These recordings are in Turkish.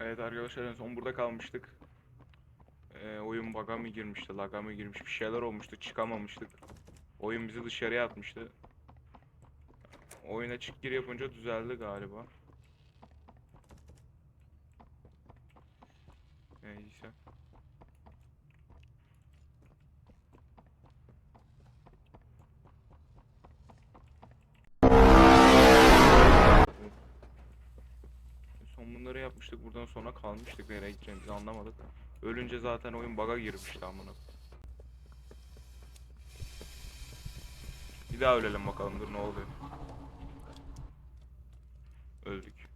Evet arkadaşlar en son burada kalmıştık. Ee, oyun bug'a mı girmişti, lag'a mı girmiş bir şeyler olmuştu çıkamamıştık. Oyun bizi dışarıya atmıştı. Oyuna çık gir yapınca düzeldi galiba. Neyse. Son bunları Buradan sonra kalmıştık. Nereye gideceğimizi anlamadık. Ölünce zaten oyun bug'a girmişti amına. Bir daha ölelim bakalım dur ne oluyor. Öldük.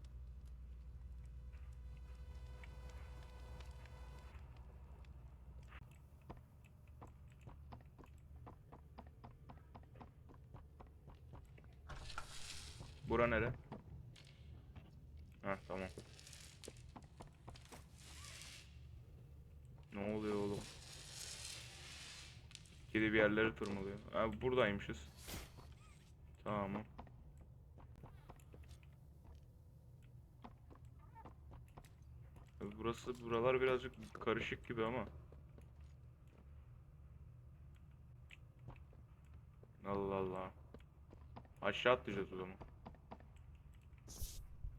Bura nere? Ha tamam. Ne oluyor oğlum? Yerlere tırmalıyor. Ha buradaymışız. Tamam. Abi Burası buralar birazcık karışık gibi ama. Allah Allah. Aşağı atlayacağız o zaman.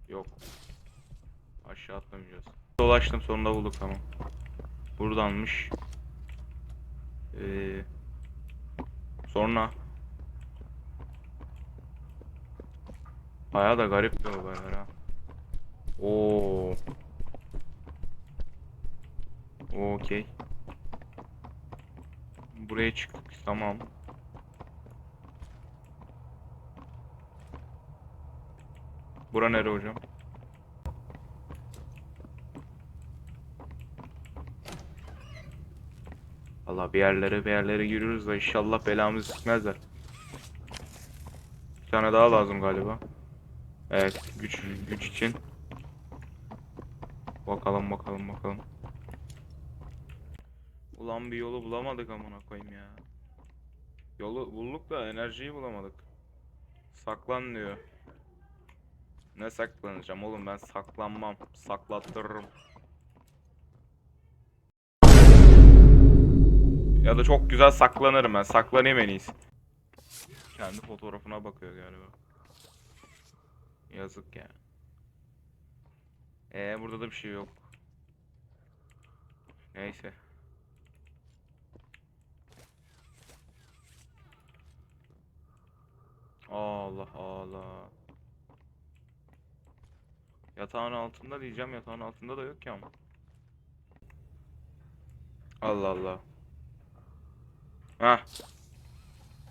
Yok. Aşağı atlamayacağız. Dolaştım sonunda bulduk tamam. Buradanmış. Ee, sonra Baya da garip bir olaylar ha. Oo. Okey. Buraya çıktık tamam. Bura nere hocam? Allah bir yerlere bir yerlere giriyoruz da inşallah belamızı sıkmazlar. Bir tane daha lazım galiba. Evet güç güç için. Bakalım bakalım bakalım. Ulan bir yolu bulamadık amına koyayım ya. Yolu bulduk da enerjiyi bulamadık. Saklan diyor. Ne saklanacağım oğlum ben saklanmam. Saklattırırım. Ya da çok güzel saklanırım ben. Saklanayım en iyisi. Kendi fotoğrafına bakıyor galiba. Yazık ya. Ee burada da bir şey yok. Neyse. Allah Allah. Yatağın altında diyeceğim. Yatağın altında da yok ki ama. Allah Allah. Hah.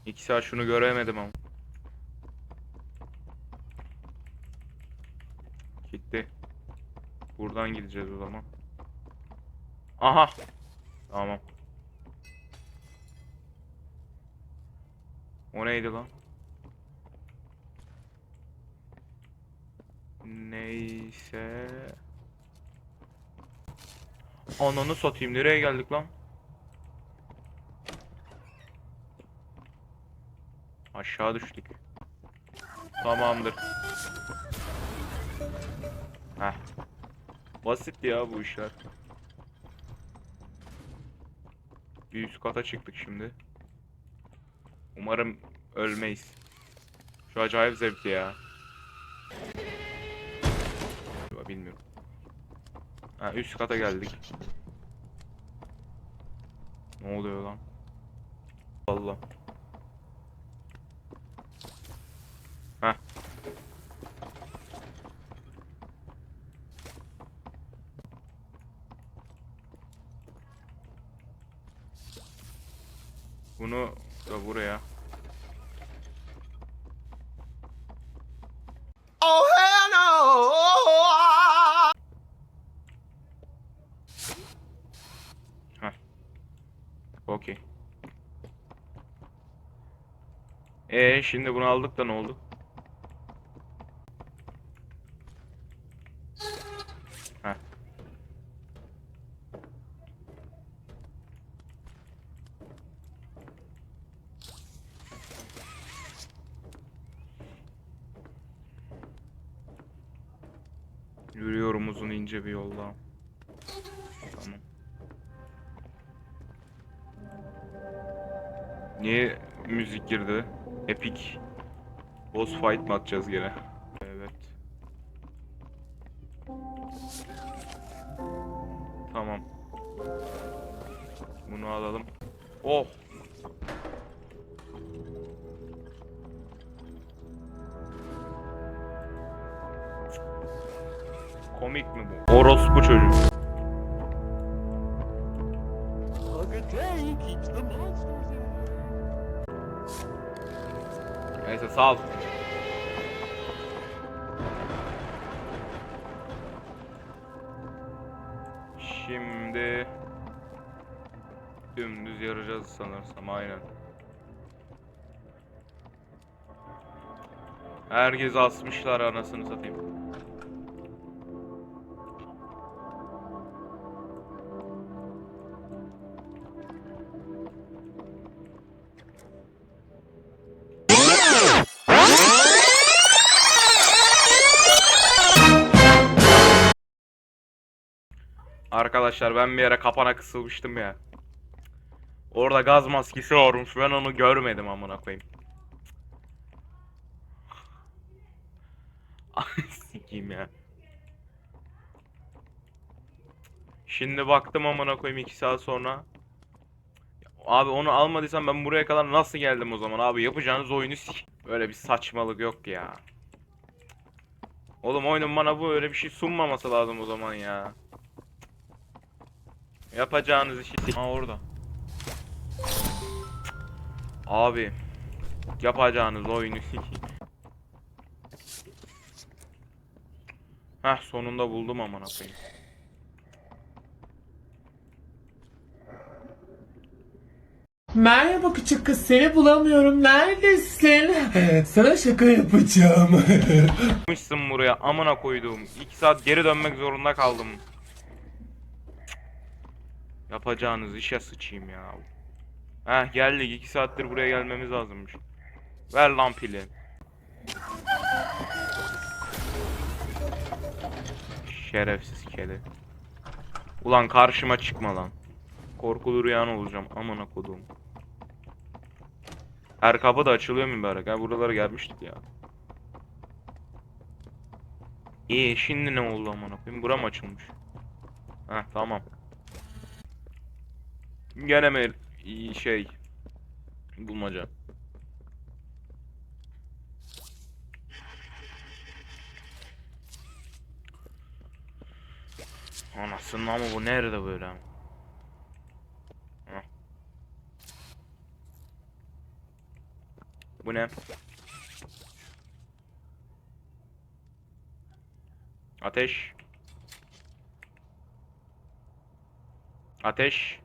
İki saat şunu göremedim ama. Gitti. Buradan gideceğiz o zaman. Aha. Tamam. O neydi lan? Neyse. Ananı satayım. Nereye geldik lan? Aşağı düştük. Tamamdır. Heh. Basit ya bu işler. Bir üst kata çıktık şimdi. Umarım ölmeyiz. Şu acayip zevkli ya. Bilmiyorum. Ha üst kata geldik. Ne oluyor lan? Allah. Bunu da buraya. Oh hell no! Okey. Ee şimdi bunu aldık da ne oldu? Heh. Yürüyorum uzun ince bir yolda. Tamam. Niye müzik girdi? Epic. Boss fight mı atacağız gene? Evet. Tamam. Bunu alalım. Oh! Orospu çocuk. Neyse sağ ol. Şimdi dümdüz yarayacağız sanırsam aynen. Herkes asmışlar anasını satayım. Arkadaşlar ben bir yere kapana kısılmıştım ya. Orada gaz maskesi varmış. Ben onu görmedim amına koyayım. Ay, Sikeyim ya. Şimdi baktım amına koyayım 2 saat sonra. Abi onu almadıysam ben buraya kadar nasıl geldim o zaman abi? Yapacağınız oyunu sik. Böyle bir saçmalık yok ya. Oğlum oyunun bana bu öyle bir şey sunmaması lazım o zaman ya. Yapacağınız işi. Ha orada. Abi. Yapacağınız oyunu. Heh sonunda buldum amına koyayım. Merhaba küçük kız seni bulamıyorum neredesin? Sana şaka yapacağım. Yapmışsın buraya amına koyduğum. 2 saat geri dönmek zorunda kaldım. Yapacağınız işe sıçayım ya. Heh geldik 2 saattir buraya gelmemiz lazımmış. Ver lan pili. Şerefsiz kedi. Ulan karşıma çıkma lan. Korkulu rüyan olacağım amına kodum. Her kapı da açılıyor mübarek. Ha buralara gelmiştik ya. İyi şimdi ne oldu amına koyayım? Buram açılmış. Heh tamam. Gene mi şey bulmaca. Anasının ama bu nerede böyle? Heh. Bu ne? Ateş. Ateş.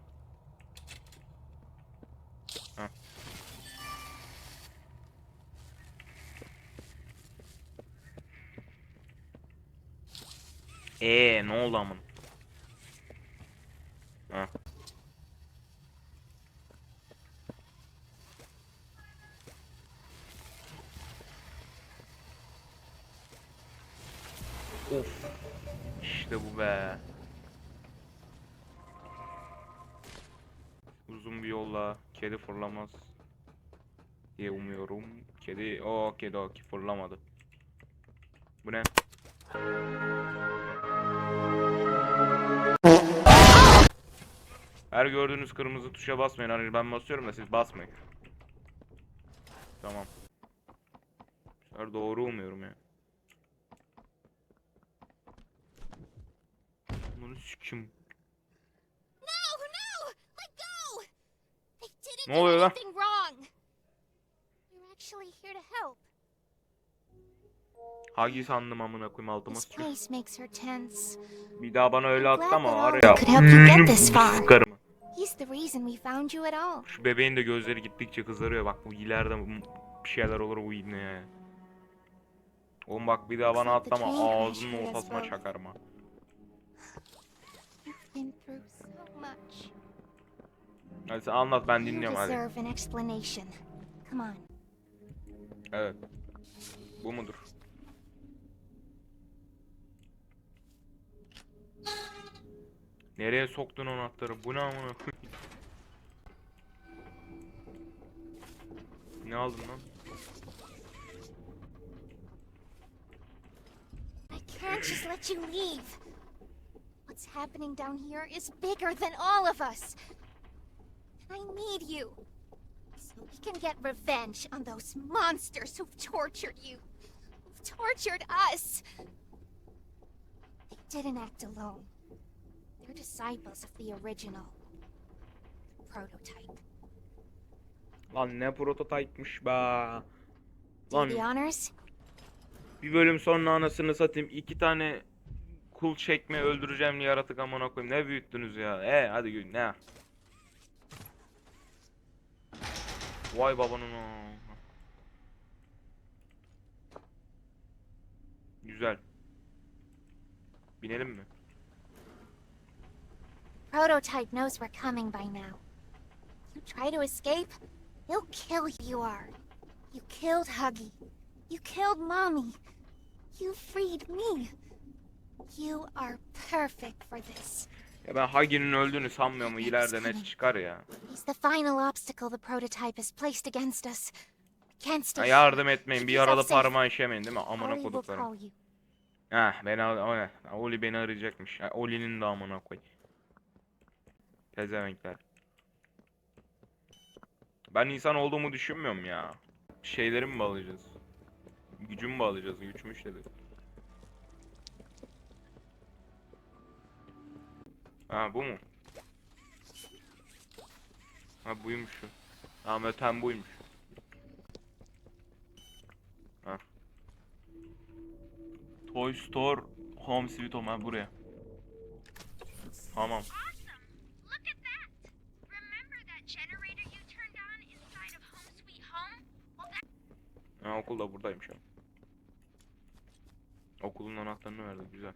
Ee, ne oldu amın? Heh. Of. İşte bu be. Uzun bir yolla kedi fırlamaz diye umuyorum. Kedi o kedi o ki fırlamadı. Bu ne? Her gördüğünüz kırmızı tuşa basmayın. Hani ben basıyorum da siz basmayın. Tamam. Her doğru umuyorum ya. Bunu sikim. Ne oluyor lan? Hagi sandım amına koyayım altıma sıçıyor. Bir daha bana öyle I'm attı glad ama that var ya. Sıkarım. The reason we found you at all. Şu bebeğin de gözleri gittikçe kızarıyor. Bak bu ileride bir şeyler olur bu ibneye. Oğlum bak bir daha bana atlama ağzının ortasına much. Hadi sen anlat ben dinliyorum hadi. Evet. Bu mudur? Nereye soktun anahtarı? Bu ne amına Ne aldın lan? I can't just let you leave. What's happening down here is bigger than all of us. I need you. So we can get revenge on those monsters who've tortured you. Who've tortured us. They didn't act alone. They're disciples of the original. The prototype. Lan ne prototype'mış be. Lan bir bölüm sonra anasını satayım. iki tane kul çekme öldüreceğim yaratık amına koyayım. Ne büyüttünüz ya. E hadi gün ne? Vay babanın o. Güzel. Binelim mi? Prototype knows we're coming by now. You try to escape, he'll kill you are. You killed Huggy. You killed Mommy. You freed me. You are perfect for this. Ya ben Hagi'nin öldüğünü sanmıyorum ileride ne çıkar ya. He's the final obstacle the prototype has placed against us. Can't stay yardım etmeyin bir yaralı parmağı işemeyin değil mi? Amına koduklarım. Heh beni? Oli beni arayacakmış. Oli'nin de amına koy. Pezevenkler. Ben insan olduğumu düşünmüyorum ya. Şeyleri mi bağlayacağız? Gücümü mü bağlayacağız? Güçmüş dedi. Ha bu mu? Ha buymuş şu. Ha öten buymuş. Ha. Toy Store Home Sweet Home ha buraya. Tamam. Ha okul da buradaymış ha. Okulun anahtarını verdi güzel.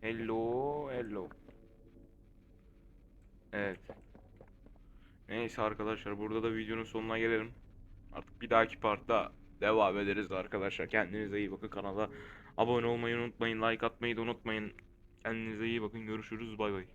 Hello, hello. Evet. Neyse arkadaşlar burada da videonun sonuna gelelim. Artık bir dahaki partta devam ederiz arkadaşlar. Kendinize iyi bakın kanala abone olmayı unutmayın, like atmayı da unutmayın. Kendinize iyi bakın. Görüşürüz. Bay bay.